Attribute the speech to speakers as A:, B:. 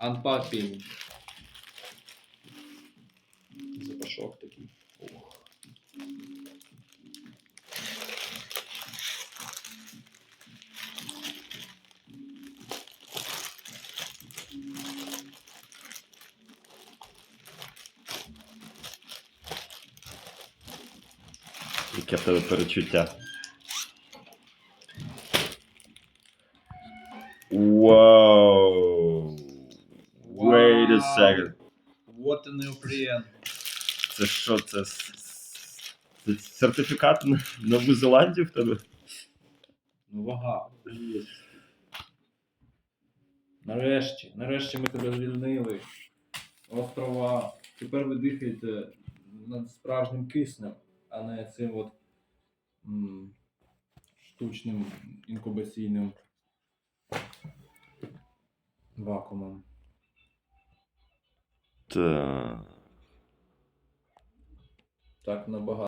A: Unpacking. Запашок такий. Ох.
B: Яке в тебе перечуття? Вау! Wait a second.
A: Вот і неопрен.
B: Це що, це, с- с- це сертифікат на Нову Зеландію в тебе?
A: Ну, вага. Нарешті, нарешті ми тебе звільнили. Острова. Тепер ви дихаєте над справжнім киснем, а не цим от м, штучним інкубаційним вакуумом.
B: Та...
A: Так набагато.